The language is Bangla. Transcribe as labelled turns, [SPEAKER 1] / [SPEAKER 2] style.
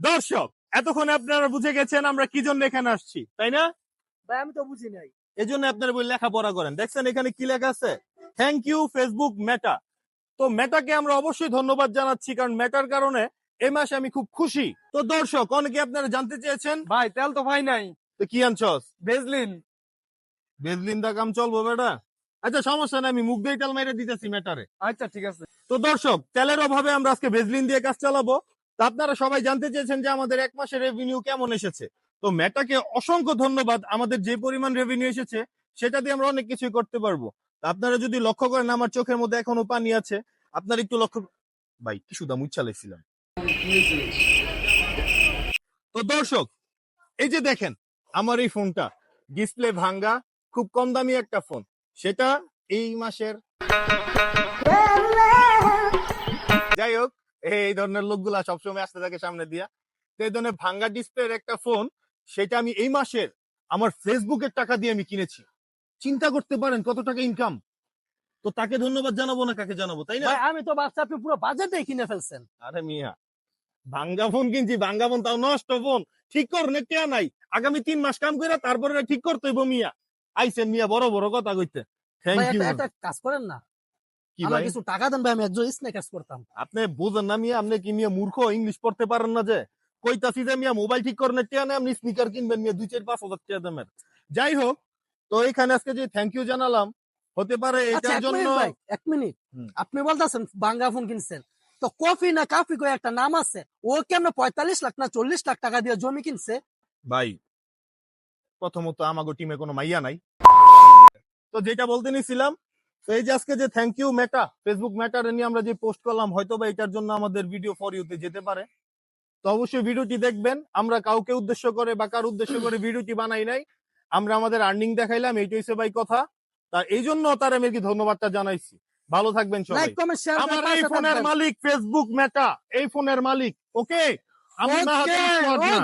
[SPEAKER 1] দর্শক এতক্ষণ আপনারা বুঝে গেছেন আমরা কি জন্য এখানে আসছি তাই না?
[SPEAKER 2] ভাই আমি তো বুঝি নাই।
[SPEAKER 1] এই জন্য আপনারা বই লেখাপড়া করেন। দেখছেন এখানে কি লেখা আছে? থ্যাংক ইউ ফেসবুক মেটা তো মেটাকে আমরা অবশ্যই ধন্যবাদ জানাচ্ছি কারণ মেটার কারণে এই মাসে আমি খুব খুশি। তো দর্শক অনেকে আপনারা জানতে চেয়েছেন
[SPEAKER 2] ভাই তেল তো ভাই নাই।
[SPEAKER 1] তো কি আনছস?
[SPEAKER 2] বেজলিন
[SPEAKER 1] বেজলিন দা কাম চলবো বেটা। আচ্ছা সমস্যা নাই আমি মুখ দিয়ে তেল মেরে দিতেছি মেটারে
[SPEAKER 2] আচ্ছা ঠিক আছে।
[SPEAKER 1] তো দর্শক তেলের অভাবে আমরা আজকে ভেজলিন দিয়ে কাজ চালাবো। তো আপনারা সবাই জানতে চেয়েছেন যে আমাদের এক মাসের রেভিনিউ কেমন এসেছে। তো মেটাকে অসংখ্য ধন্যবাদ, আমাদের যে পরিমাণ রেভিনিউ এসেছে, সেটা দিয়ে আমরা অনেক কিছুই করতে পারব। আপনারা যদি লক্ষ্য করেন, আমার চোখের মধ্যে এখনও পানি আছে। আপনারা একটু লক্ষ্য ভাই, কি শুধু আমি চালাইছিলাম। তো দর্শক, এই যে দেখেন, আমার এই ফোনটা ডিসপ্লে ভাঙ্গা, খুব কম দামি একটা ফোন সেটা এই মাসের এই ধরনের লোকগুলা সবসময় আসতে থাকে সামনে দিয়া। তো এই ধরনের ভাঙ্গা ডিসপ্লের একটা ফোন সেটা আমি এই মাসের আমার ফেসবুকের টাকা দিয়ে আমি কিনেছি। চিন্তা করতে পারেন কত টাকা ইনকাম তো তাকে ধন্যবাদ জানাব না কাকে জানাব তাই না?
[SPEAKER 2] আমি তো বাচ্চা আপনি পুরো বাজেটে কিনে ফেলছেন।
[SPEAKER 1] আরে মিয়া ভাঙ্গা ফোন কিনছি ভাঙ্গা ফোন তাও নষ্ট ফোন ঠিক করুন টেয়া নাই। আগামী তিন মাস কাম করে তারপরে ঠিক করতে হইব মিয়া। আইসেন মিয়া বড় বড় কথা কইতে। থ্যাংক ইউ
[SPEAKER 2] একটা কাজ করেন না। আমার কিছু টাকা দেন ভাই আমি একজন স্ন্যাকার্স করতাম
[SPEAKER 1] আপনি বুঝেন না মিয়া আপনি কি মিয়া মূর্খ ইংলিশ পড়তে পারেন না যে? কইতাছি যে মিয়া মোবাইল ঠিক করেন টিয়া না আপনি স্নিকার কিনবেন মিয়া দুই চার পাঁচ হাজার টাকা দামের। যাই হোক তো এখানে আজকে যে থ্যাংক ইউ জানালাম হতে পারে
[SPEAKER 2] আচ্ছা
[SPEAKER 1] এটার জন্য
[SPEAKER 2] এক মিনিট। আপনি বলতেছেন বাঙ্গা ফোন কিনছেন। তো কফি না কাফি করে একটা নাম আছে ও কেমন পঁয়তাল্লিশ লাখ না চল্লিশ লাখ টাকা দিয়ে জমি কিনছে?
[SPEAKER 1] ভাই প্রথমত আমাগো টিমে কোনো মাইয়া নাই। তো যেটা বলতে নিছিলাম তো এই যে আজকে যে thank you Meta Facebook matter নিয়ে আমরা যে পোস্ট করলাম হয়তো বা এটার জন্য আমাদের ভিডিও ফর ইউতে যেতে পারে। তো অবশ্যই ভিডিওটি দেখবেন। আমরা কাউকে উদ্দেশ্য করে বা কার উদ্দেশ্য করে ভিডিওটি বানাই নাই আমরা আমাদের আর্নিং দেখাইলাম এইটাই হইছে ভাই কথা। তা এই জন্য তার আমি কি ধন্যবাদটা জানাইছি। ভালো থাকবেন সবাই। আমার এই ফোনের মালিক ফেসবুক মেটা এই ফোনের মালিক ওকে আমি না।